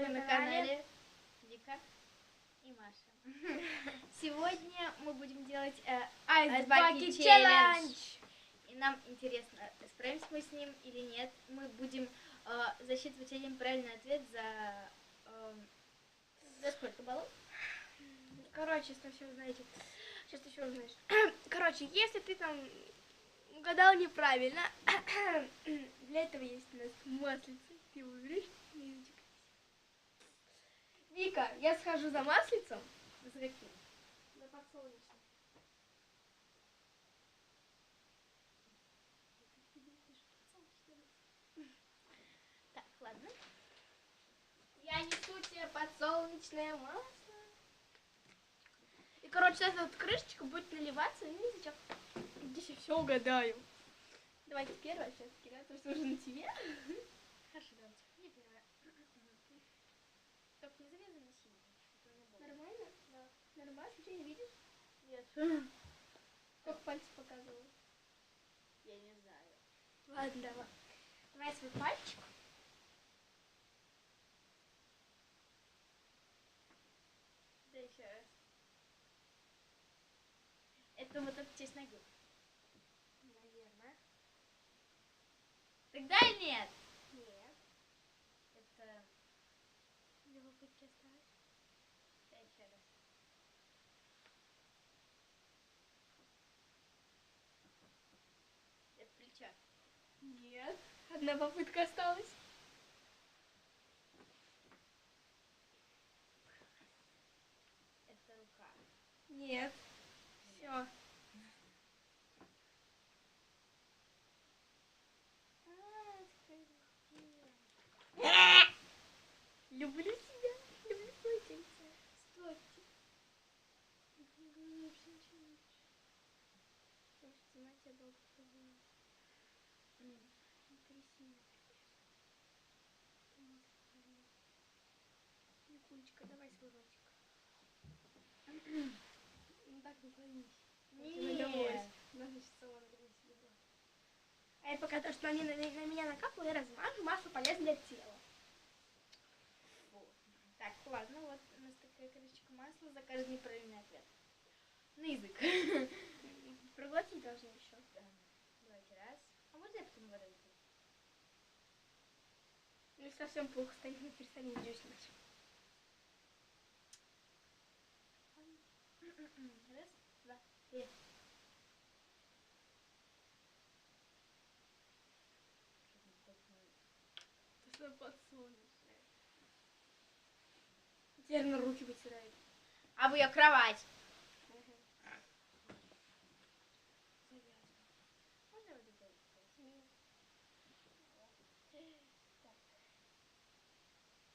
Вы на канале Вика и Маша. Сегодня мы будем делать э, Айсбаки Айсбаки челлендж. И нам интересно, справимся мы с ним или нет. Мы будем э, засчитывать один правильный ответ за... э, за сколько баллов? Короче, если все узнаете. Сейчас все узнаешь. Короче, если ты там угадал неправильно, для этого есть у нас маслица. Ты выберешь. Вика, я схожу за маслицем. За каким? За подсолнечным. Так, ладно. Я несу тебе подсолнечное масло. И, короче, эта вот крышечка будет наливаться на язычок. Здесь я все угадаю. Давайте первое сейчас, Кира, то что уже на тебе. Хорошо, давайте. Не первая. Только не завязывай на синий. это не больно. Нормально? Да. Нормально? Ничего не видишь? Нет. Сколько пальцев показывал? Я не знаю. Ладно, давай. Давай свой пальчик. Да еще раз. Это вот эта часть ноги. Наверное. Тогда. Нет. Это... Любопытки осталось. Да, еще раз. Плечо. Нет. Одна попытка осталась. Это рука. Нет. Все. Люблю тебя. Люблю твое тельце. Стойте. Не говори вообще ничего. Потому что знать я долго пробую. Не тряси меня так сейчас. Ты масло полил. Викулечка, давай свой ротик. Ну так. Нет. Надо сейчас наклонись себе рот. А я пока то, что на, меня- на, на меня накапало, я размажу. Масло полезно для тела. Фу. Так, ладно, вот у нас такая крышечка масла за каждый неправильный ответ. На язык. Проглотить должны еще. Да. Давайте раз. А можно я потом водой выпью? Ну, если совсем плохо станет, мы перестанем дюснуть. Раз, два, три. Это что. Теперь на руки вытирает. А вы ее кровать. Можно вот это? Так.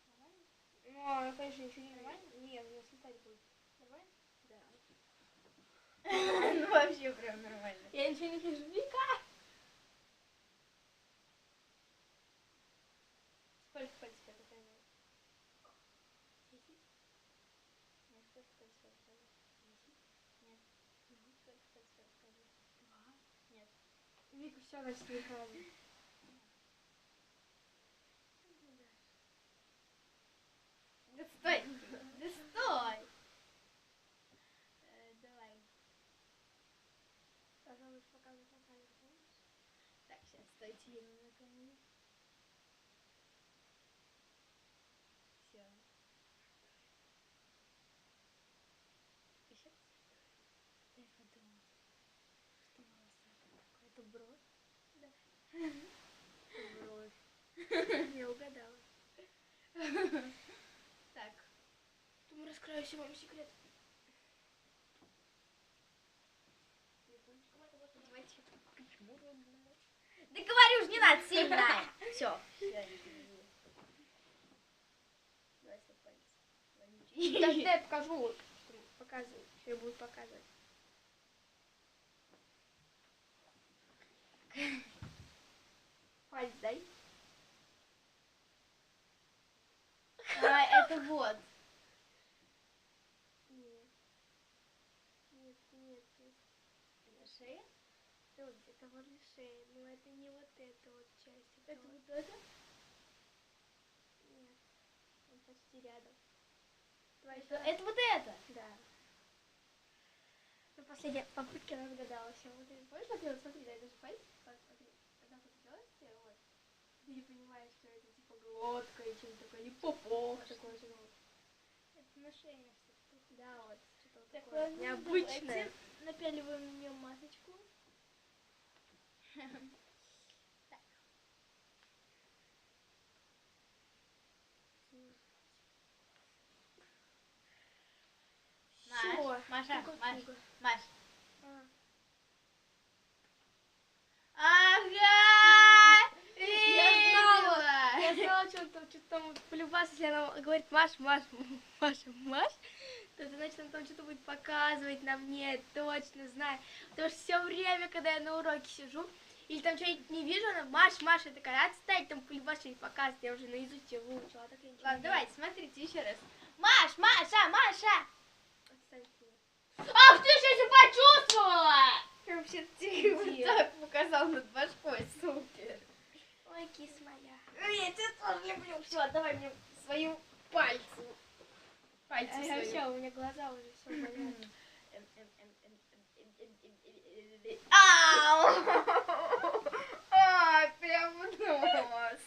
Нормально? Ну, она, конечно, ничего не нормально. Нет, у нас летать будет. Нормально? Да. Ну вообще прям нормально. Я ничего не вижу. Вика! Сколько пальцев я показываю? Десять? Нет, сколько пальцев я рассказываю? Десять? Нет. Сколько пальцев я рассказываю? Два. Нет. Вика, все, значит, неправильно. Да стой! Да стой! Э, Давай. Сразу лучше показывать на камеру, помнишь? Так, сейчас я не наклоню. Все. Еще раз. Дай подумать. Что волосатое такое? Это бровь? Да. Бровь. Я угадала. Так. Думаю, раскрою все вам секрет. Давайте. Почему? Да говорю ж, не надо сильно. Все. Сейчас я покажу. Показываю. Что я буду показывать. Палец дай. А, это вот. Нет. Нет, нет. нет. Шея? Это, вот, это возле шеи. Но это не вот эта вот часть. Это вот. вот это? Нет. Он почти рядом. Давай Это, это вот это. Да. На последней попытке она догадалась. А вот это- Помнишь, например, смотри, да, это же пальцы, вот, смотри, когда вот делаете, вот, ты не понимаешь, что это типа глотка и что-то такое, или попок такой же. Это на шее что-то. Да, вот, что-то вот Так, такое необычное. Напяливаем на нее масочку. Маш, Всё. Маша, Маш. Маш. А. Ага! Я знала! Я Видела! знала, что он там, что-то там полюбас, если она говорит Маш, Маш, Маша, Маш, то это значит, она там что-то будет показывать на мне, точно знаю. Потому что все время, когда я на уроке сижу, или там что-нибудь не вижу, она Маш, Маша, такая, отстань, там что-нибудь показывает, я уже наизусть ее выучила, так Ладно, давайте, смотрите еще раз. Маш, Маша, Маша! Отстань. Ах, ты что почувствовала? Я вообще Ты вот так показал над башкой, супер. Ой, кис моя. Я тебя тоже люблю. Все, давай мне свою пальцу. Пальцы А свои. я все, у меня глаза уже все болят. Ау! Ай, прям в нос.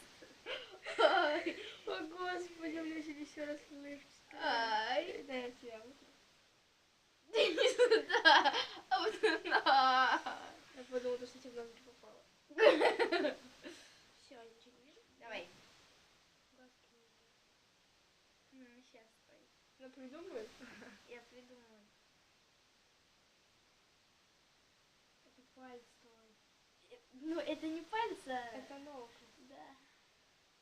Ай, О, господи, у меня сегодня все расплывчато. ай. Да, я тебя. Ты не сюда, а вот на. Я подумала, что тебе в нос попало. Все, ничего не вижу. Давай. Сейчас. Ну, придумай. Я придумаю. Это палец твой. Э, Ну, это не пальцы. а- Это ног. Да.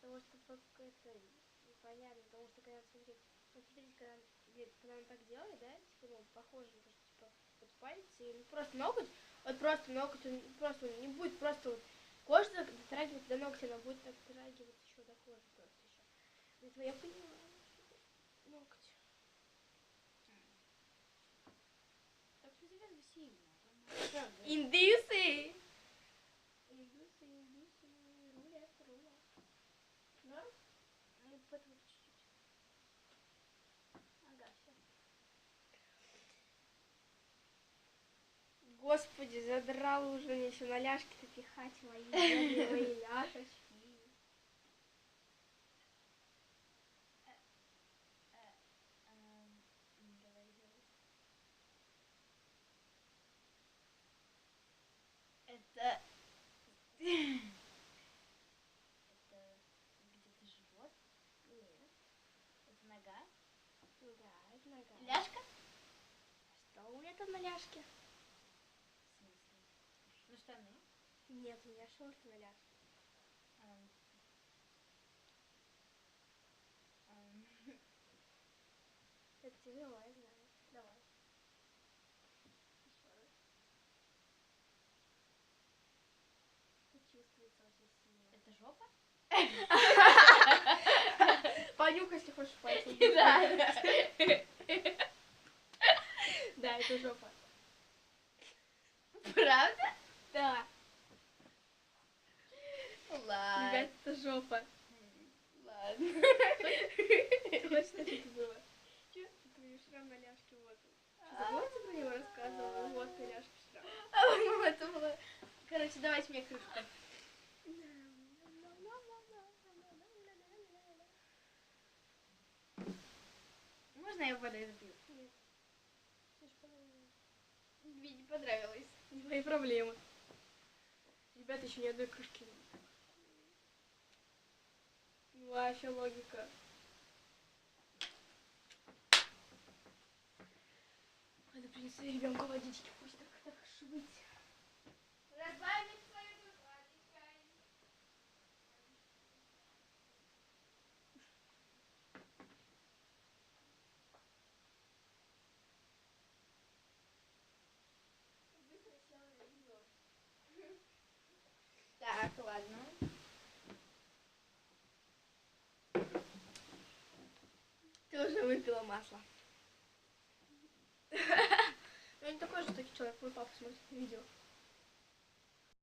Потому что как это непонятно, потому что когда смотри, ну, смотрите, когда, когда он так делает, да, типа, ну, похоже то, что типа вот пальцы, или просто ноготь, вот просто ноготь, он просто он не будет просто вот кожа дотрагивать до ногтя, она будет так дотрагиваться еще до кожи просто еще. Поэтому я понимаю, ноготь. Так что завязывай сильно. Индусы! Индусы, Ну, все. Господи, задрал уже мне еще на ляжки-то пихать мои мои ляжечки. Эм, м, Давай, давай. Это... Это где-то живот? Нет. Это нога? Это нога. Ляжка? Что у меня там на ляжке? В смысле? Ну, штаны. Нет, у меня шорты на ляжке. Ам. Ам. Это тяжело, я знаю. Давай. Еще раз. Это чувствуется очень сильно. Это жопа? Понюхай, если хочешь пальцем. Да. Да, это жопа. Правда? Да. Ладно. Ребят, это жопа. Ладно. Хочешь, что это было? Че? Меня шрам на ляжке, вот он. Что, забыла, ты про него рассказывала? Вот на ляжке шрам. А, ну, это было... Короче, давайте мне кружку. Можно я водой запью? Нет. Виде понравилось. Не мои проблемы. Ребята, еще ни одной кружки нет. Вообще логика. Надо принести ребенку водички, пусть так, так швыть. Разбавить свою. Так, ладно. Ты уже выпила масло. Ну, не такой жестокий человек, мой папа смотрит видео.